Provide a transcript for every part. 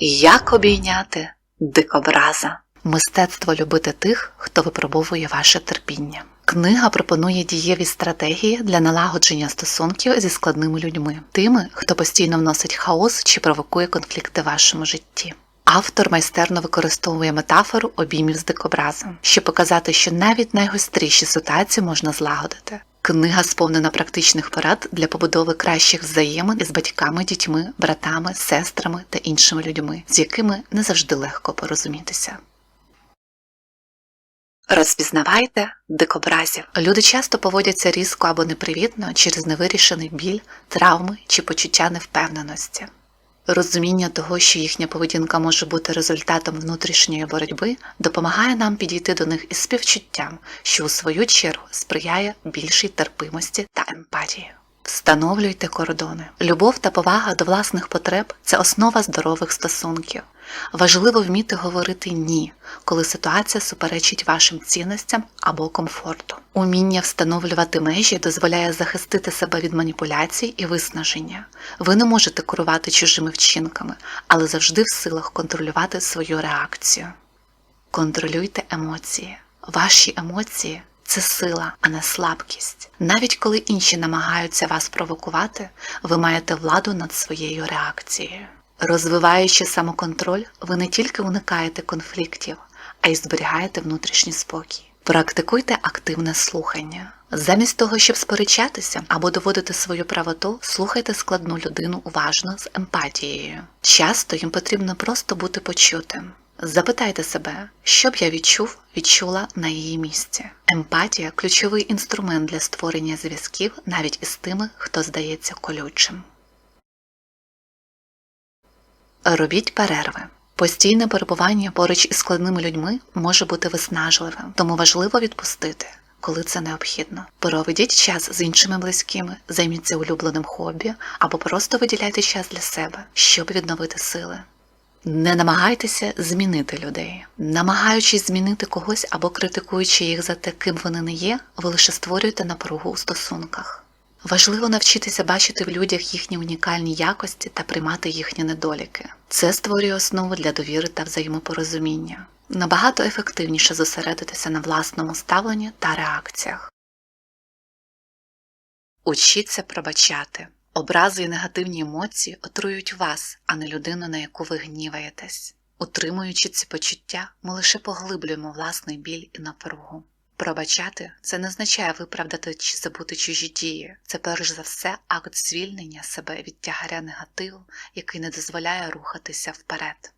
Як обійняти дикобраза? Мистецтво любити тих, хто випробовує ваше терпіння. Книга пропонує дієві стратегії для налагодження стосунків зі складними людьми, тими, хто постійно вносить хаос чи провокує конфлікти в вашому житті. Автор майстерно використовує метафору обіймів з дикобразом, щоб показати, що навіть найгостріші ситуації можна злагодити. Книга сповнена практичних порад для побудови кращих взаємин із батьками, дітьми, братами, сестрами та іншими людьми, з якими не завжди легко порозумітися. Розпізнавайте дикобразів. Люди часто поводяться різко або непривітно через невирішений біль, травми чи почуття невпевненості. Розуміння того, що їхня поведінка може бути результатом внутрішньої боротьби, допомагає нам підійти до них із співчуттям, що у свою чергу сприяє більшій терпимості та емпатії. Встановлюйте кордони. Любов та повага до власних потреб це основа здорових стосунків. Важливо вміти говорити ні, коли ситуація суперечить вашим цінностям або комфорту. Уміння встановлювати межі дозволяє захистити себе від маніпуляцій і виснаження. Ви не можете керувати чужими вчинками, але завжди в силах контролювати свою реакцію. Контролюйте емоції. Ваші емоції це сила, а не слабкість. Навіть коли інші намагаються вас провокувати, ви маєте владу над своєю реакцією. Розвиваючи самоконтроль, ви не тільки уникаєте конфліктів, а й зберігаєте внутрішній спокій. Практикуйте активне слухання. Замість того, щоб сперечатися або доводити свою правоту, слухайте складну людину уважно з емпатією. Часто їм потрібно просто бути почутим. Запитайте себе, що б я відчув, відчула на її місці. Емпатія ключовий інструмент для створення зв'язків навіть із тими, хто здається колючим. Робіть перерви. Постійне перебування поруч із складними людьми може бути виснажливим, тому важливо відпустити, коли це необхідно. Проведіть час з іншими близькими, займіться улюбленим хобі або просто виділяйте час для себе, щоб відновити сили. Не намагайтеся змінити людей. Намагаючись змінити когось або критикуючи їх за те, ким вони не є, ви лише створюєте напругу у стосунках. Важливо навчитися бачити в людях їхні унікальні якості та приймати їхні недоліки. Це створює основу для довіри та взаємопорозуміння. Набагато ефективніше зосередитися на власному ставленні та реакціях. Учіться пробачати. Образи і негативні емоції отрують вас, а не людину, на яку ви гніваєтесь. Утримуючи ці почуття, ми лише поглиблюємо власний біль і напругу. Пробачати це не означає виправдати чи забути чужі дії. Це перш за все акт звільнення себе від тягаря негативу, який не дозволяє рухатися вперед.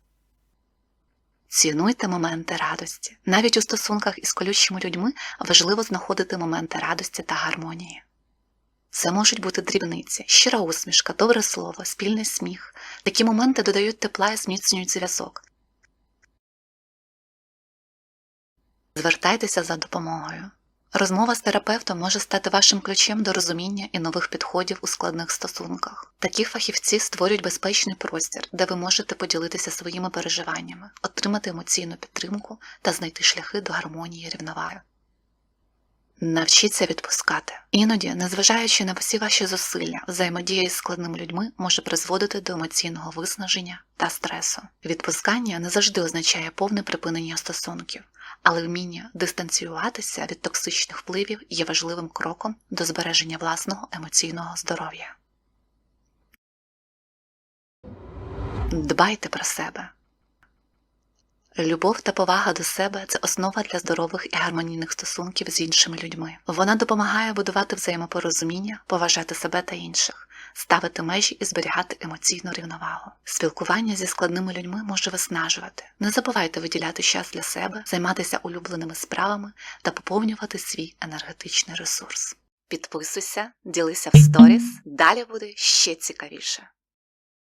Цінуйте моменти радості. Навіть у стосунках із колючими людьми важливо знаходити моменти радості та гармонії. Це можуть бути дрібниці, щира усмішка, добре слово, спільний сміх. Такі моменти додають тепла і зміцнюють зв'язок. Звертайтеся за допомогою. Розмова з терапевтом може стати вашим ключем до розуміння і нових підходів у складних стосунках. Такі фахівці створюють безпечний простір, де ви можете поділитися своїми переживаннями, отримати емоційну підтримку та знайти шляхи до гармонії рівноваги. Навчіться відпускати. Іноді, незважаючи на всі ваші зусилля, взаємодія із складними людьми може призводити до емоційного виснаження та стресу. Відпускання не завжди означає повне припинення стосунків, але вміння дистанціюватися від токсичних впливів є важливим кроком до збереження власного емоційного здоров'я. Дбайте про себе. Любов та повага до себе це основа для здорових і гармонійних стосунків з іншими людьми. Вона допомагає будувати взаємопорозуміння, поважати себе та інших, ставити межі і зберігати емоційну рівновагу. Спілкування зі складними людьми може виснажувати. Не забувайте виділяти час для себе, займатися улюбленими справами та поповнювати свій енергетичний ресурс. Підписуйся, ділися в сторіс, далі буде ще цікавіше.